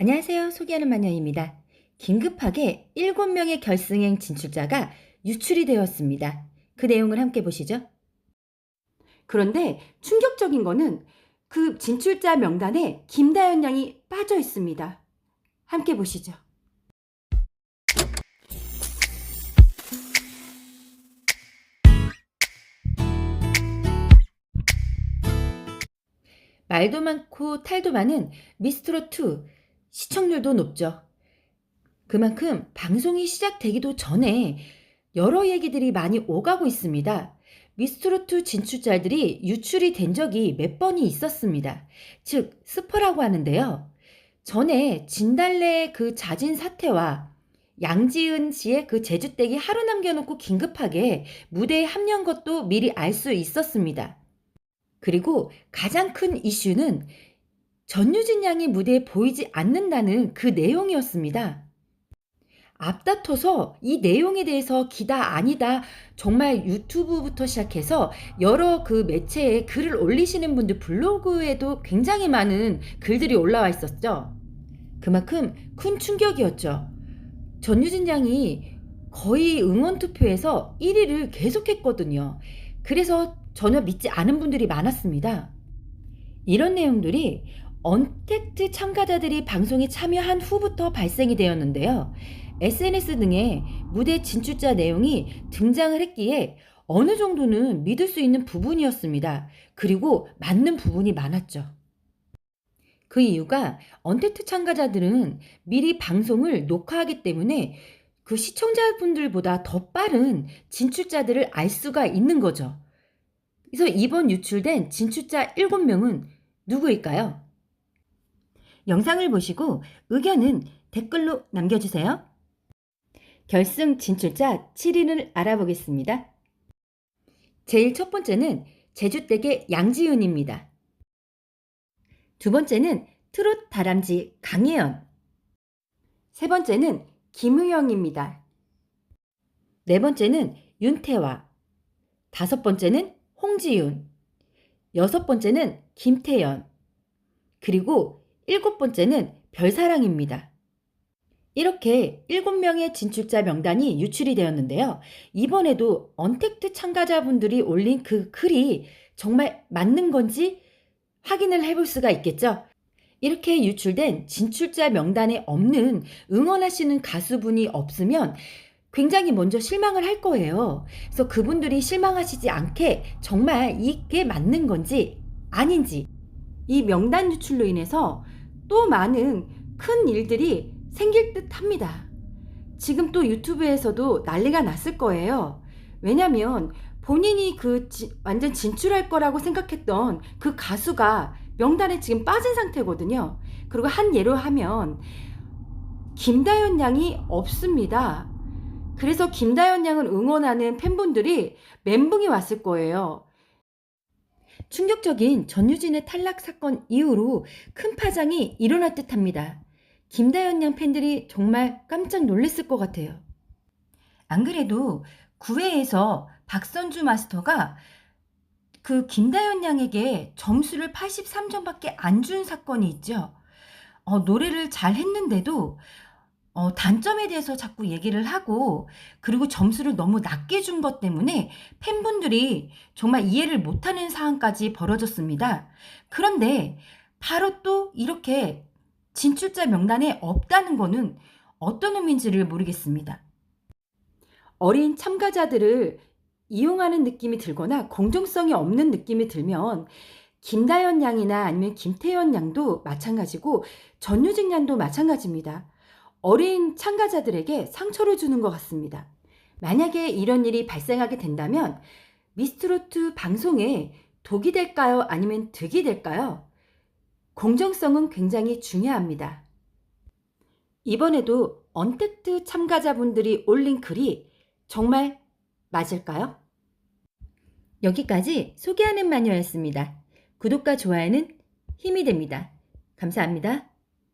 안녕하세요. 소개하는 마녀입니다. 긴급하게 7명의 결승행 진출자가 유출이 되었습니다. 그 내용을 함께 보시죠. 그런데 충격적인 거는 그 진출자 명단에 김다연 양이 빠져 있습니다. 함께 보시죠. 말도 많고 탈도 많은 미스트롯2 시청률도 높죠. 그만큼 방송이 시작되기도 전에 여러 얘기들이 많이 오가고 있습니다. 미스트롯2 진출자들이 유출이 된 적이 몇 번이 있었습니다. 즉, 스퍼라고 하는데요. 전에 진달래의 그 자진 사태와 양지은 씨의 그 제주댁이 하루 남겨놓고 긴급하게 무대에 합류한 것도 미리 알 수 있었습니다. 그리고 가장 큰 이슈는 전유진 양이 무대에 보이지 않는다는 그 내용이었습니다. 앞다퉈서 이 내용에 대해서 기다 아니다 정말 유튜브부터 시작해서 여러 그 매체에 글을 올리시는 분들 블로그에도 굉장히 많은 글들이 올라와 있었죠. 그만큼 큰 충격이었죠. 전유진 양이 거의 응원 투표에서 1위를 계속했거든요. 그래서 전혀 믿지 않은 분들이 많았습니다. 이런 내용들이 언택트 참가자들이 방송에 참여한 후부터 발생이 되었는데요. SNS 등에 무대 진출자 내용이 등장을 했기에 어느 정도는 믿을 수 있는 부분이었습니다. 그리고 맞는 부분이 많았죠. 그 이유가 언택트 참가자들은 미리 방송을 녹화하기 때문에 그 시청자분들보다 더 빠른 진출자들을 알 수가 있는 거죠. 그래서 이번 유출된 진출자 7명은 누구일까요? 영상을 보시고 의견은 댓글로 남겨주세요. 결승 진출자 7인을 알아보겠습니다. 제일 첫 번째는 제주댁의 양지은입니다. 두 번째는 트롯 다람쥐 강혜연. 세 번째는 김우영입니다. 네 번째는 윤태화. 다섯 번째는 홍지윤. 여섯 번째는 김태연. 그리고 일곱 번째는 별사랑입니다. 이렇게 일곱 명의 진출자 명단이 유출이 되었는데요. 이번에도 언택트 참가자분들이 올린 그 글이 정말 맞는 건지 확인을 해볼 수가 있겠죠. 이렇게 유출된 진출자 명단에 없는 응원하시는 가수분이 없으면 굉장히 먼저 실망을 할 거예요. 그래서 그분들이 실망하시지 않게 정말 이게 맞는 건지 아닌지 이 명단 유출로 인해서 또 많은 큰 일들이 생길 듯 합니다. 지금 또 유튜브에서도 난리가 났을 거예요. 왜냐면 본인이 그 지- 완전 진출할 거라고 생각했던 그 가수가 명단에 지금 빠진 상태거든요. 그리고 한 예로 하면 김다연 양이 없습니다. 그래서 김다연 양을 응원하는 팬분들이 멘붕이 왔을 거예요. 충격적인 전유진의 탈락 사건 이후로 큰 파장이 일어날 듯 합니다. 김다연 양 팬들이 정말 깜짝 놀랐을 것 같아요. 안 그래도 9회에서 박선주 마스터가 그 김다연 양에게 점수를 83점밖에 안 준 사건이 있죠. 어, 노래를 잘 했는데도 어, 단점에 대해서 자꾸 얘기를 하고 그리고 점수를 너무 낮게 준 것 때문에 팬분들이 정말 이해를 못하는 상황까지 벌어졌습니다. 그런데 바로 또 이렇게 진출자 명단에 없다는 거는 어떤 의미인지를 모르겠습니다. 어린 참가자들을 이용하는 느낌이 들거나 공정성이 없는 느낌이 들면 김다연 양이나 아니면 김태연 양도 마찬가지고 전유진 양도 마찬가지입니다. 어린 참가자들에게 상처를 주는 것 같습니다. 만약에 이런 일이 발생하게 된다면 미스트로트 방송에 독이 될까요? 아니면 득이 될까요? 공정성은 굉장히 중요합니다. 이번에도 언택트 참가자분들이 올린 글이 정말 맞을까요? 여기까지 소개하는 마녀였습니다. 구독과 좋아요는 힘이 됩니다. 감사합니다.